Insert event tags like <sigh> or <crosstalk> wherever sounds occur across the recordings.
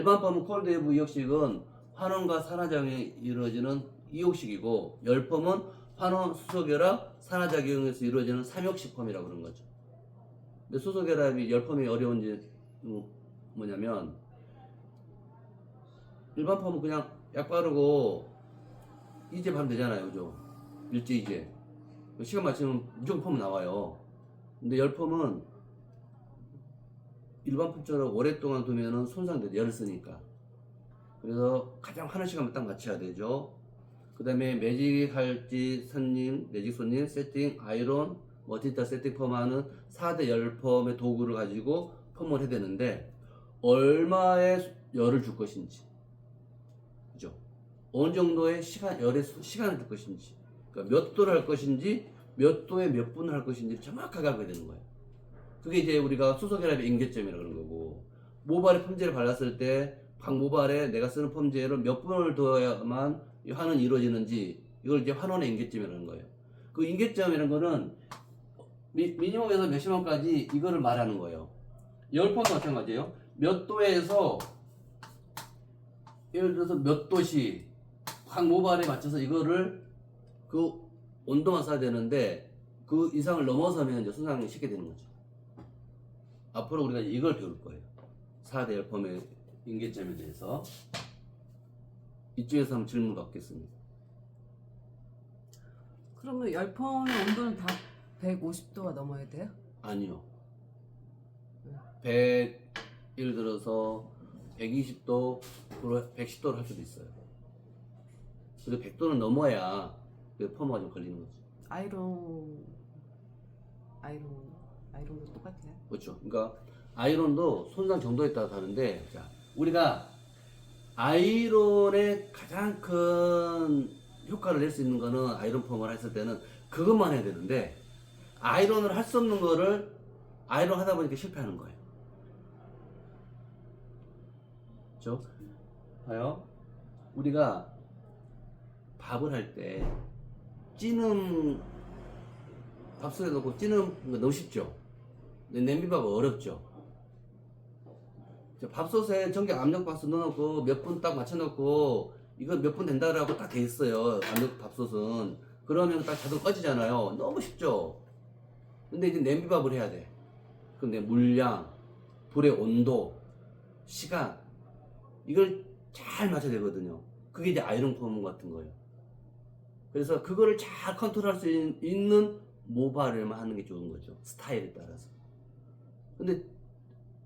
일반 펌은 콜드웨이브 이역식은 환원과 산화작용이 이루어지는 이역식이고 열펌은 환원, 수소결합, 산화작용에서 이루어지는 삼역식 펌이라고 그러는 거죠. 근데 수소결합이 열펌이 어려운지 뭐- 뭐냐면 일반 펌은 그냥 약 바르고 이제 바르면 되잖아요, 그죠? 일제 이제 시간 맞추면 무조건 펌 나와요. 근데 열펌은 일반 펌처럼 오랫동안 두면은 손상돼 열을 쓰니까. 그래서 가장 하는 시간만 딱 맞춰야 되죠. 그 다음에 매직 할지 손님, 매직 손님, 세팅, 아이론, 뭐 디지털 세팅 펌하는 4대 열 펌의 도구를 가지고 펌을 해야 되는데 얼마의 열을 줄 것인지 그죠? 어느 정도의 시간, 열의 수- 시간을 줄 것인지 그러니까 몇 도를 할 것인지 몇 도에 몇 분을 할 것인지 정확하게 알게 되는 거예요. 그게 이제 우리가 수소결합의 임계점이라고 그러는 거고 모발에 펌제를 발랐을 때 각 모발에 내가 쓰는 펌제를 몇 분을 둬야만 이 환원이 이루어지는지 이걸 이제 환원의 임계점이라는 거예요. 그 임계점이라는 거는 미, 미니멈에서 몇십만까지 이거를 말하는 거예요. 열펌도 마찬가지예요. 몇 도에서 예를 들어서 몇 도씩 각 모발에 맞춰서 이거를 그 온도만 써야 되는데 그 이상을 넘어서면 이제 손상이 쉽게 되는 거죠. 앞으로 우리가 이걸 배울 거예요. 4대 열펌의 임계점에 대해서 이쪽에서 한번 질문 받겠습니다. 그러면 열펌의 온도는 다 150도가 넘어야 돼요? 아니요. 100 예를 들어서 120도, 110도를 할 수도 있어요. 그래서 100도는 넘어야 그 펌어가 좀 걸리는 거죠. 아이론 아이론 아이론도 똑같아요? 그렇죠. 그러니까 아이론도 손상 정도에 따라 다른데 자, 우리가 아이론의 가장 큰 효과를 낼 수 있는 거는 아이론 펌을 했을 때는 그것만 해야 되는데 아이론을 할 수 없는 거를 아이론 하다 보니까 실패하는 거예요. 그렇죠? 봐요. 우리가 밥을 할 때 찌는 밥솥에 넣고 찌는 거 너무 쉽죠? 근데 냄비밥은 어렵죠. 저 밥솥에 전기 압력 밥솥 넣어놓고 몇 분 딱 맞춰놓고 이거 몇 분 된다라고 딱 돼 있어요. 압력 밥솥은 그러면 딱 자동 꺼지잖아요. 너무 쉽죠. 근데 이제 냄비밥을 해야 돼. 근데 물량, 불의 온도, 시간 이걸 잘 맞춰야 되거든요. 그게 이제 아이론 펌 같은 거예요. 그래서 그거를 잘 컨트롤할 수 있- 있는 모발을만 하는 게 좋은 거죠. 스타일에 따라서. 근데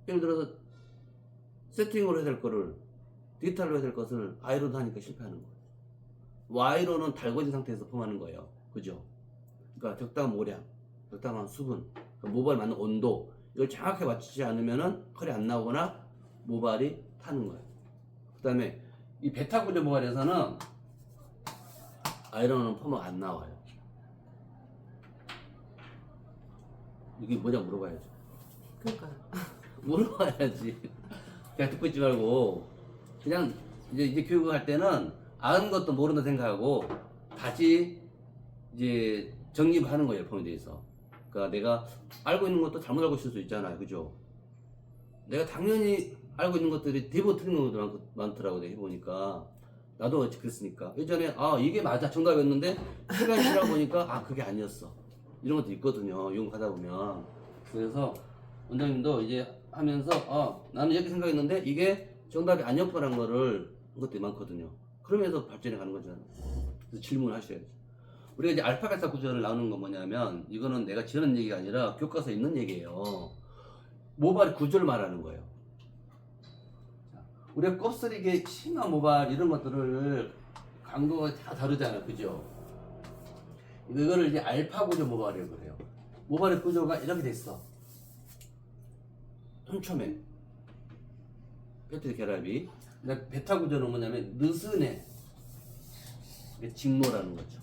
예를 들어서 세팅으로 해야 될 거를 디지털로 해야 될 것을 아이론 하니까 실패하는 거예요. 와이로는 달궈진 상태에서 펌하는 거예요. 그죠? 그러니까 적당한 모량, 적당한 수분, 그러니까 모발 맞는 온도 이걸 정확하게 맞추지 않으면은 컬이 안 나오거나 모발이 타는 거예요. 그 다음에 이 베타 구조 모발에서는 아이론은 펌은 안 나와요. 이게 뭐냐 물어봐야죠. 그러니까 <laughs> 물어봐야지. 그냥 듣고 있지 말고. 그냥 이제 이제 교육을 할 때는 아는 것도 모른다 생각하고 다시 이제 정립하는 거예요 펌에 대해서. 그러니까 내가 알고 있는 것도 잘못 알고 있을 수 있잖아요, 그죠? 내가 당연히 알고 있는 것들이 대부분 틀린 것도 많, 많더라고 내가 해보니까. 나도 어찌 그랬으니까? 예전에 아 이게 맞아. 정답이었는데 시간이 지나고 보니까 아 그게 아니었어. 이런 것도 있거든요 이용하다 보면. 그래서 원장님도 이제 하면서 어 나는 이렇게 생각했는데 이게 정답이 아니었거란 거를 한 것들이 많거든요. 그러면서 발전해 가는 거잖아요 그래서 질문을 하셔야죠. 우리가 이제 알파 베타 구조를 나누는 건 뭐냐면 이거는 내가 지어낸 얘기가 아니라 교과서에 있는 얘기예요. 모발 구조를 말하는 거예요. 자, 우리가 곱슬이게 심한 모발 이런 것들을 강도가 다 다르잖아요. 그죠? 이거를 이제 알파 구조 모발이라고 그래요. 모발의 구조가 이렇게 돼 있어 촘촘해 페트 결합이 근데 베타 구조는 뭐냐면 느슨해. 직모라는 거죠.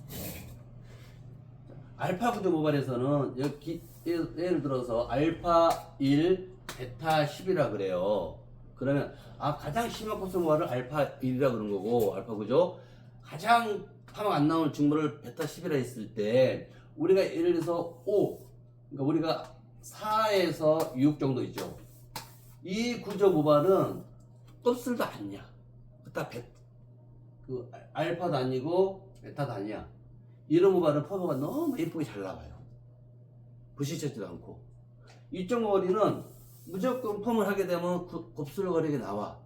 알파 구조 모발에서는 여기 예를, 예를 들어서 알파 1, 베타 10이라 그래요. 그러면 아 가장 심한 곱슬 모발을 알파 1이라 그런 거고 알파 구조. 가장 파막 안 나오는 직모를 베타 10이라 했을 때 우리가 예를 들어서 5 그러니까 우리가 4에서 6 정도 있죠 이 구조 모발은 껍질도 아니야. 그다 베, 그 알- 알파도 아니고 베타도 아니야. 이런 모발은 퍼머가 너무 예쁘게 잘 나와요. 부시치지도 않고. 이쪽 머리는 무조건 펌을 하게 되면 그 곱슬거리게 나와.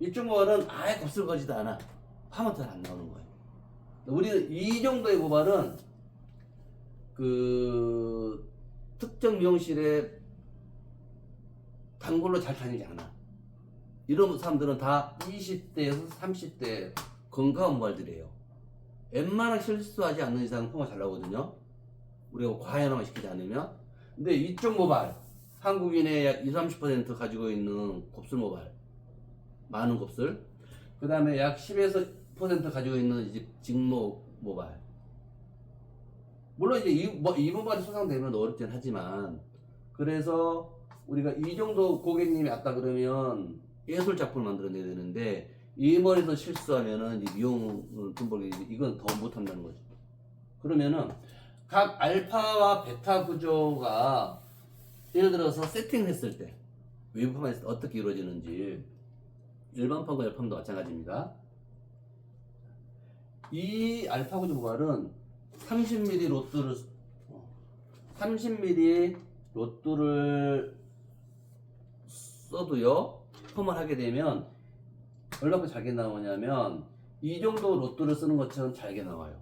이쪽 모발은 아예 곱슬거리지도 않아. 잘안 나오는 거예요. 우리는 이 정도의 모발은 그 특정 미용실에 단골로 잘 다니지 않아. 이런 사람들은 다 20대에서 30대 건강한 모발들이에요. 웬만한 실수하지 않는 이상 펌가 잘 나오거든요. 우리가 과연화만 시키지 않으면. 근데 이쪽 모발, 한국인의 약 20, 30% 가지고 있는 곱슬 모발, 많은 곱슬. 그 다음에 약 10에서 10% 가지고 있는 이제 직모 모발. 물론 이제 이, 뭐, 이 모발이 손상되면 어렵긴 하지만, 그래서 우리가 이 정도 고객님이 왔다 그러면 예술 작품을 만들어내야 되는데, 이 머리에서 실수하면은 이 미용을 돈 벌기, 이건 더 못한다는 거죠. 그러면은, 각 알파와 베타 구조가 예를 들어서 세팅을 했을 때, 외부 펌에서 어떻게 이루어지는지, 일반 펌과 열펌도 마찬가지입니다. 이 알파 구조 모발은 30mm 로또를 30mm 로또를 써도요 펌을 하게 되면 얼마큼 잘게 나오냐면 이 정도 로또를 쓰는 것처럼 잘게 나와요.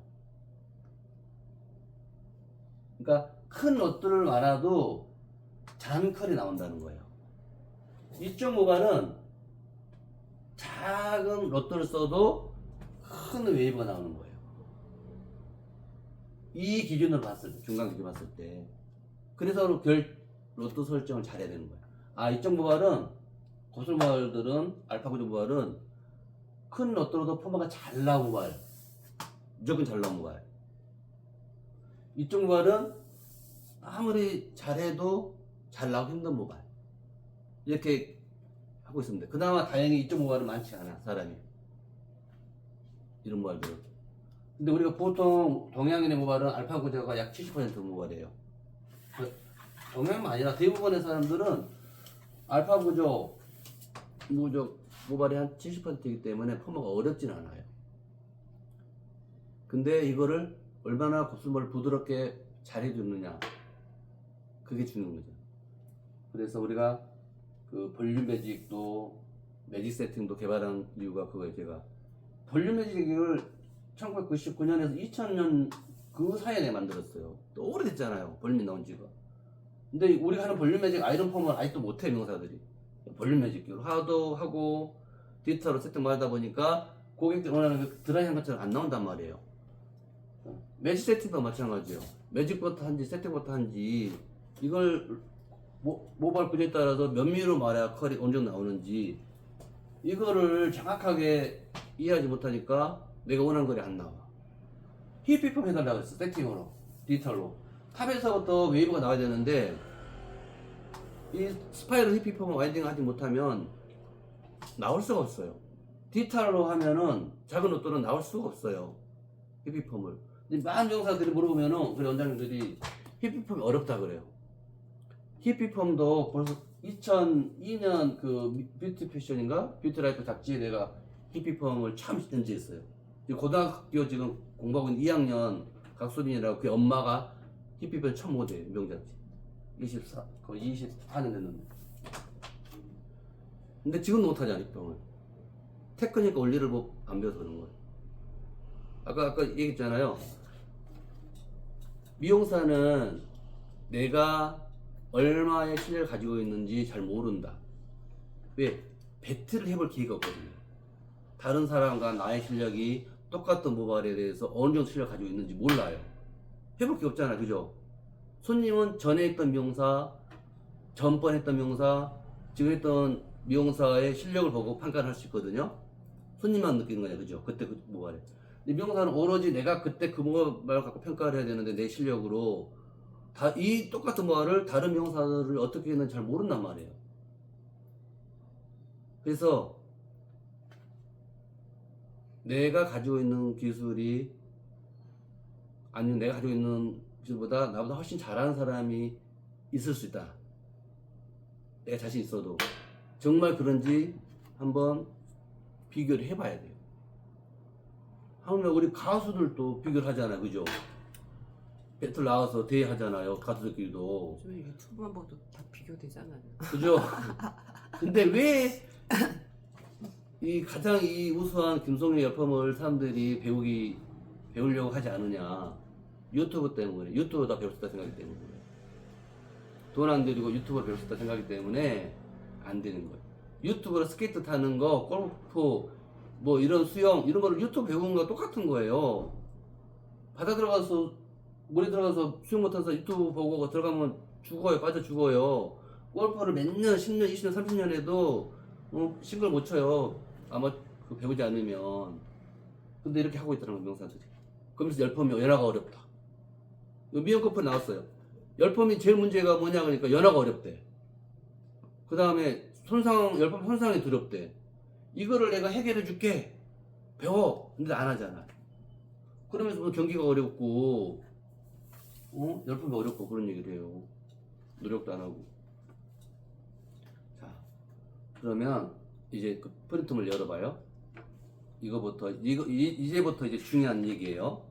그러니까 큰 로또를 많아도 잔컬이 나온다는 거예요. 이쪽 모발은 작은 로또를 써도 큰 웨이브가 나오는 거예요. 이 기준으로 봤을 때, 중간 기준 봤을 때. 그래서 결 로또 설정을 잘해야 되는 거야. 아, 이쪽 모발은, 고슬 모발들은, 알파 구조 모발은 큰 로또로도 포마가 잘 나온 모발. 무조건 잘 나온 모발. 이쪽 모발은 아무리 잘해도 잘 나오기 힘든 모발. 이렇게 하고 있습니다. 그나마 다행히 이쪽 모발은 많지 않아, 사람이. 이런 모발들은. 근데 우리가 보통 동양인의 모발은 알파 구조가 약 70% 모발이에요. 그 동양만 아니라 대부분의 사람들은 알파 구조, 무조 모발이 한 70%이기 때문에 펌머가 어렵진 않아요. 근데 이거를 얼마나 곱슬머리를 부드럽게 잘 해주느냐. 그게 중요한 거죠. 그래서 우리가 그 볼륨 매직도 매직 세팅도 개발한 이유가 그거예요, 제가. 볼륨 매직을 1999년에서 2000년 그 사이에 만들었어요. 또 오래됐잖아요. 볼륨이 나온 지가. 근데 우리가 하는 볼륨 매직 아이런 펌을 아직도 못해, 명사들이. 볼륨 매직기로 하도 하고 디지털로 세팅 하다 보니까 고객들 원하는 그 드라이한 것처럼 안 나온단 말이에요. 매직 세팅도 마찬가지예요. 매직부터 한지 세팅부터 한지 이걸 모, 모발 구조에 따라서 몇 미로 말해야 컬이 어느 정도 나오는지 이거를 정확하게 이해하지 못하니까 내가 원하는 거리 안 나와. 힙힙업 해달라고 했어, 세팅으로. 디지털로. 탑에서부터 웨이브가 나와야 되는데, 이 스파이럴 힙힙업을 와인딩 하지 못하면 나올 수가 없어요. 디지털로 하면은 작은 옷들은 나올 수가 없어요. 힙힙업을. 근데 많은 영사들이 물어보면은, 우리 원장님들이 힙힙업이 어렵다 그래요. 힙힙펌도 벌써 2002년 그 뷰티 패션인가 뷰티 라이프 잡지에 내가 힙힙펌을 처음 연재했어요. 고등학교 지금 공부하고 있는 2학년 각소빈이라고 그 엄마가 처음 모델 명잡지. 24 거의 24년 됐는데. 근데 지금 못하잖아 힙펌을. 테크니까 원리를 뭐안 배워서 그런 거예요. 아까 아까 얘기했잖아요. 미용사는 내가 얼마의 실력을 가지고 있는지 잘 모른다. 왜? 배틀을 해볼 기회가 없거든요. 다른 사람과 나의 실력이 똑같은 모발에 대해서 어느 정도 실력 을 가지고 있는지 몰라요. 해볼 게 없잖아, 그죠? 손님은 전에 했던 미용사, 전번 했던 미용사, 지금 했던 미용사의 실력을 보고 평가를 할 수 있거든요. 손님만 느끼는 거냐, 그죠? 그때 그 모발에. 근데 미용사는 오로지 내가 그때 그 모발을 갖고 평가를 해야 되는데 내 실력으로 다 이 똑같은 모발을 다른 미용사들을 어떻게 했는지 잘 모른단 말이에요. 그래서 내가 가지고 있는 기술이 아니면 내가 가지고 있는 기술보다 나보다 훨씬 잘하는 사람이 있을 수 있다. 내가 자신 있어도 정말 그런지 한번 비교를 해봐야 돼요. 하면 우리 가수들도 비교를 하잖아요, 그죠? 배틀 나와서 대회하잖아요, 가수들끼리도. 요즘에 유튜브만 봐도 다 비교되잖아요. 그죠? <laughs> 근데 왜 이 가장 이 우수한 김성룡 열품을 사람들이 배우기 배우려고 하지 않느냐? 유튜브 때문에 유튜브다 있다 생각하기 때문에 돈 안 들이고 유튜브를 있다 생각하기 때문에 안 되는 거예요. 유튜브로 스케이트 타는 거, 골프, 뭐 이런 수영 이런 거를 유튜브 배우는 거 똑같은 거예요. 바다 들어가서 물에 들어가서 수영 못해서 유튜브 보고 들어가면 죽어요, 빠져 죽어요. 골프를 몇 년, 10년, 20년, 30년 해도 어, 싱글 못 쳐요. 아마 그 배우지 않으면. 근데 이렇게 하고 있더라고요, 명사들이. 그러면서 열펌이 연화가 어렵다. 미연 커플 나왔어요. 열펌이 제일 문제가 뭐냐 그러니까 연화가 어렵대. 그 다음에 손상, 열펌 손상이 두렵대. 이거를 내가 해결해 줄게. 배워. 근데 안 하잖아. 그러면서 뭐 경기가 어렵고, 어? 열품이 어렵고 그런 얘기를 해요. 노력도 안 하고. 자, 그러면 이제 그 프린트물 열어봐요. 이거부터, 이거, 이- 이제부터 이제 중요한 얘기예요.